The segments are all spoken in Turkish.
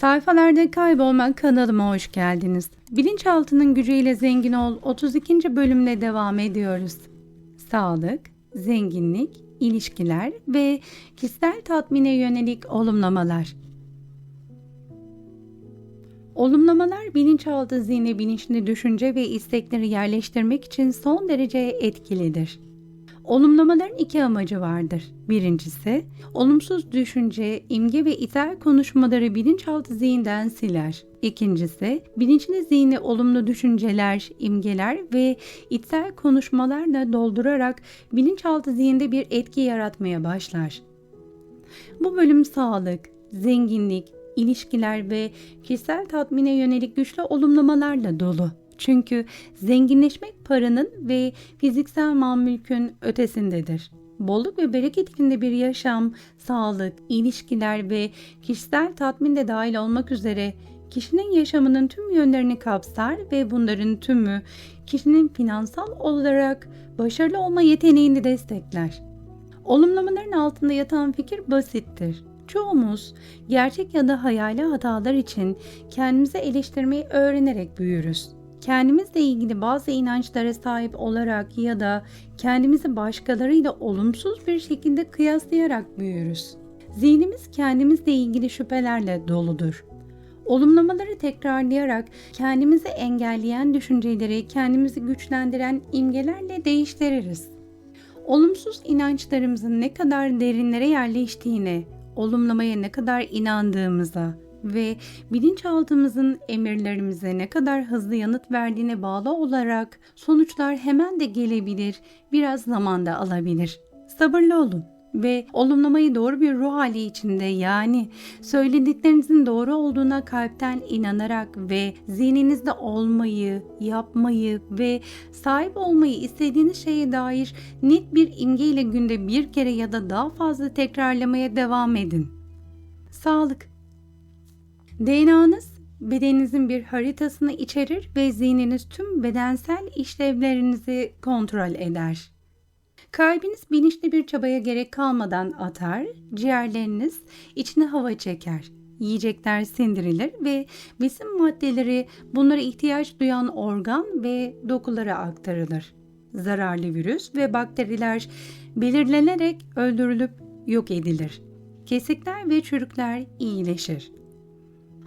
Sayfalarda kaybolmak kanalıma hoş geldiniz. Bilinçaltının gücüyle zengin ol 32. bölümle devam ediyoruz. Sağlık, zenginlik, ilişkiler ve kişisel tatmine yönelik olumlamalar. Olumlamalar bilinçaltı zihni bilinçli düşünce ve istekleri yerleştirmek için son derece etkilidir. Olumlamaların iki amacı vardır. Birincisi, olumsuz düşünce, imge ve ithal konuşmaları bilinçaltı zihinden siler. İkincisi, bilinçli zihni olumlu düşünceler, imgeler ve ithal konuşmalarla doldurarak bilinçaltı zihinde bir etki yaratmaya başlar. Bu bölüm sağlık, zenginlik, ilişkiler ve kişisel tatmine yönelik güçlü olumlamalarla dolu. Çünkü zenginleşmek paranın ve fiziksel mal mülkün ötesindedir. Bolluk ve bereket içinde bir yaşam, sağlık, ilişkiler ve kişisel tatmin de dahil olmak üzere kişinin yaşamının tüm yönlerini kapsar ve bunların tümü kişinin finansal olarak başarılı olma yeteneğini destekler. Olumlamaların altında yatan fikir basittir. Çoğumuz gerçek ya da hayali hatalar için kendimizi eleştirmeyi öğrenerek büyürüz kendimizle ilgili bazı inançlara sahip olarak ya da kendimizi başkalarıyla olumsuz bir şekilde kıyaslayarak büyürüz. Zihnimiz kendimizle ilgili şüphelerle doludur. Olumlamaları tekrarlayarak kendimizi engelleyen düşünceleri kendimizi güçlendiren imgelerle değiştiririz. Olumsuz inançlarımızın ne kadar derinlere yerleştiğine, olumlamaya ne kadar inandığımıza, ve bilinçaltımızın emirlerimize ne kadar hızlı yanıt verdiğine bağlı olarak sonuçlar hemen de gelebilir, biraz zamanda alabilir. Sabırlı olun ve olumlamayı doğru bir ruh hali içinde yani söylediklerinizin doğru olduğuna kalpten inanarak ve zihninizde olmayı, yapmayı ve sahip olmayı istediğiniz şeye dair net bir imgeyle günde bir kere ya da daha fazla tekrarlamaya devam edin. Sağlık DNA'nız bedeninizin bir haritasını içerir ve zihniniz tüm bedensel işlevlerinizi kontrol eder. Kalbiniz bilinçli bir çabaya gerek kalmadan atar, ciğerleriniz içine hava çeker. Yiyecekler sindirilir ve besin maddeleri bunlara ihtiyaç duyan organ ve dokulara aktarılır. Zararlı virüs ve bakteriler belirlenerek öldürülüp yok edilir. Kesikler ve çürükler iyileşir.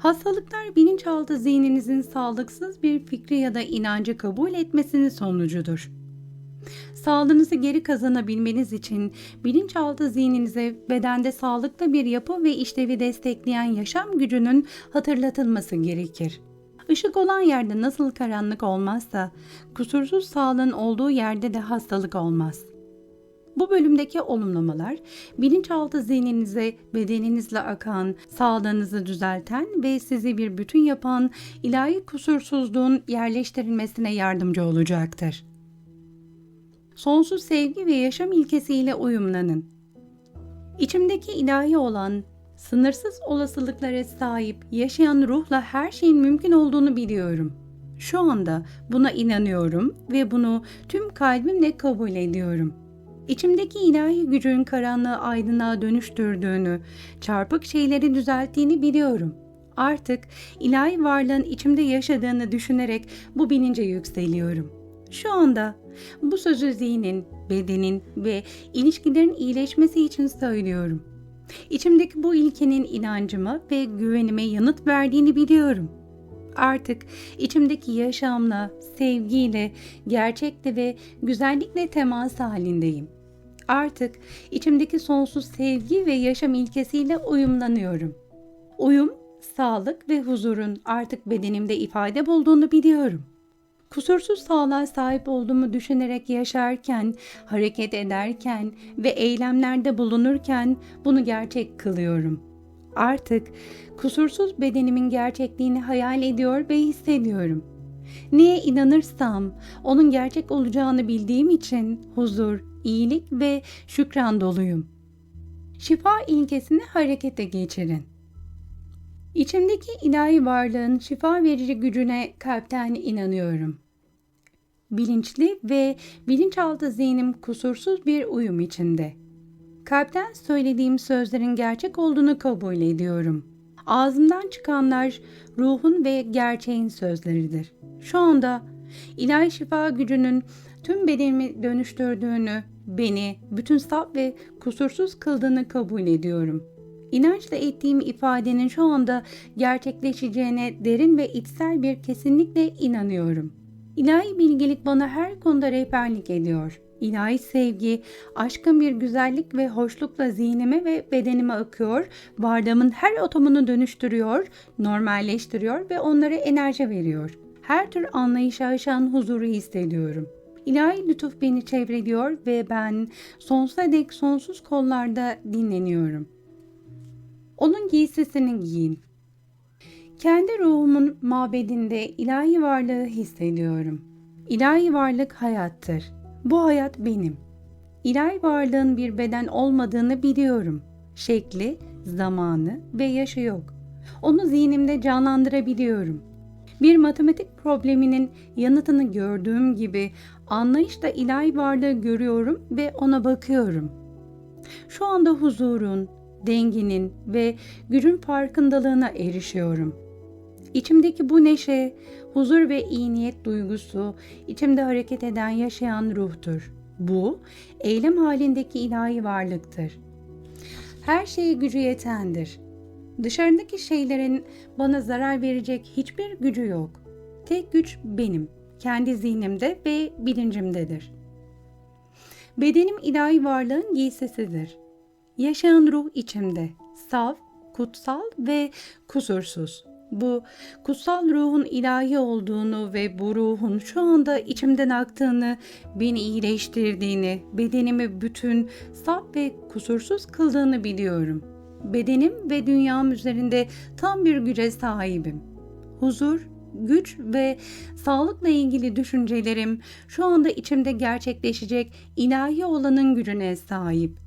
Hastalıklar bilinçaltı zihninizin sağlıksız bir fikri ya da inancı kabul etmesinin sonucudur. Sağlığınızı geri kazanabilmeniz için bilinçaltı zihninize bedende sağlıklı bir yapı ve işlevi destekleyen yaşam gücünün hatırlatılması gerekir. Işık olan yerde nasıl karanlık olmazsa, kusursuz sağlığın olduğu yerde de hastalık olmaz. Bu bölümdeki olumlamalar bilinçaltı zihninize bedeninizle akan, sağlığınızı düzelten ve sizi bir bütün yapan ilahi kusursuzluğun yerleştirilmesine yardımcı olacaktır. Sonsuz sevgi ve yaşam ilkesiyle uyumlanın. İçimdeki ilahi olan, sınırsız olasılıklara sahip, yaşayan ruhla her şeyin mümkün olduğunu biliyorum. Şu anda buna inanıyorum ve bunu tüm kalbimle kabul ediyorum.'' İçimdeki ilahi gücün karanlığı aydınlığa dönüştürdüğünü, çarpık şeyleri düzelttiğini biliyorum. Artık ilahi varlığın içimde yaşadığını düşünerek bu bilince yükseliyorum. Şu anda bu sözü zihnin, bedenin ve ilişkilerin iyileşmesi için söylüyorum. İçimdeki bu ilkenin inancıma ve güvenime yanıt verdiğini biliyorum. Artık içimdeki yaşamla, sevgiyle, gerçekle ve güzellikle temas halindeyim. Artık içimdeki sonsuz sevgi ve yaşam ilkesiyle uyumlanıyorum. Uyum, sağlık ve huzurun artık bedenimde ifade bulduğunu biliyorum. Kusursuz sağlığa sahip olduğumu düşünerek yaşarken, hareket ederken ve eylemlerde bulunurken bunu gerçek kılıyorum. Artık kusursuz bedenimin gerçekliğini hayal ediyor ve hissediyorum. Neye inanırsam onun gerçek olacağını bildiğim için huzur, iyilik ve şükran doluyum. Şifa ilkesini harekete geçirin. İçimdeki ilahi varlığın şifa verici gücüne kalpten inanıyorum. Bilinçli ve bilinçaltı zihnim kusursuz bir uyum içinde. Kalpten söylediğim sözlerin gerçek olduğunu kabul ediyorum. Ağzımdan çıkanlar ruhun ve gerçeğin sözleridir. Şu anda ilahi şifa gücünün tüm bedenimi dönüştürdüğünü, beni bütün saf ve kusursuz kıldığını kabul ediyorum. İnançla ettiğim ifadenin şu anda gerçekleşeceğine derin ve içsel bir kesinlikle inanıyorum. İlahi bilgelik bana her konuda rehberlik ediyor. İlahi sevgi, aşkın bir güzellik ve hoşlukla zihnime ve bedenime akıyor, bardağımın her atomunu dönüştürüyor, normalleştiriyor ve onlara enerji veriyor. Her tür anlayışa aşan huzuru hissediyorum. İlahi lütuf beni çevreliyor ve ben sonsuza dek sonsuz kollarda dinleniyorum. Onun giysisini giyin. Kendi ruhumun mabedinde ilahi varlığı hissediyorum. İlahi varlık hayattır. Bu hayat benim. İlahi varlığın bir beden olmadığını biliyorum. Şekli, zamanı ve yaşı yok. Onu zihnimde canlandırabiliyorum. Bir matematik probleminin yanıtını gördüğüm gibi anlayışla ilahi varlığı görüyorum ve ona bakıyorum. Şu anda huzurun, denginin ve gücün farkındalığına erişiyorum. İçimdeki bu neşe, huzur ve iyi niyet duygusu, içimde hareket eden yaşayan ruhtur. Bu, eylem halindeki ilahi varlıktır. Her şeye gücü yetendir. Dışarıdaki şeylerin bana zarar verecek hiçbir gücü yok. Tek güç benim, kendi zihnimde ve bilincimdedir. Bedenim ilahi varlığın giysisidir. Yaşayan ruh içimde, saf, kutsal ve kusursuz. Bu kutsal ruhun ilahi olduğunu ve bu ruhun şu anda içimden aktığını, beni iyileştirdiğini, bedenimi bütün, saf ve kusursuz kıldığını biliyorum. Bedenim ve dünyam üzerinde tam bir güce sahibim. Huzur, güç ve sağlıkla ilgili düşüncelerim şu anda içimde gerçekleşecek ilahi olanın gücüne sahip.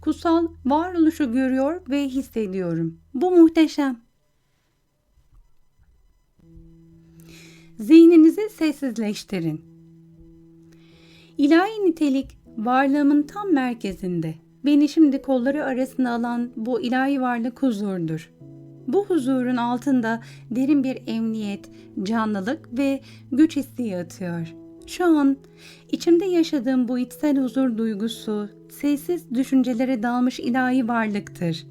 Kutsal varoluşu görüyor ve hissediyorum. Bu muhteşem. Zihninizi sessizleştirin. İlahi nitelik varlığımın tam merkezinde. Beni şimdi kolları arasına alan bu ilahi varlık huzurdur. Bu huzurun altında derin bir emniyet, canlılık ve güç hissi yatıyor. Şu an içimde yaşadığım bu içsel huzur duygusu, sessiz düşüncelere dalmış ilahi varlıktır.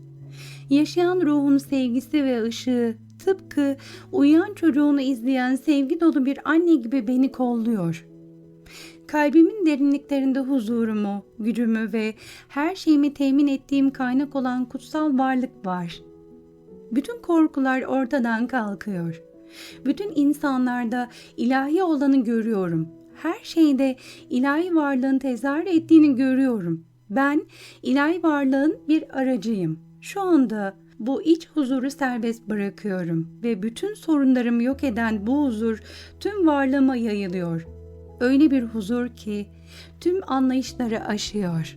Yaşayan ruhun sevgisi ve ışığı tıpkı uyuyan çocuğunu izleyen sevgi dolu bir anne gibi beni kolluyor. Kalbimin derinliklerinde huzurumu, gücümü ve her şeyimi temin ettiğim kaynak olan kutsal varlık var. Bütün korkular ortadan kalkıyor. Bütün insanlarda ilahi olanı görüyorum. Her şeyde ilahi varlığın tezahür ettiğini görüyorum. Ben ilahi varlığın bir aracıyım. Şu anda bu iç huzuru serbest bırakıyorum ve bütün sorunlarımı yok eden bu huzur tüm varlığıma yayılıyor. Öyle bir huzur ki tüm anlayışları aşıyor.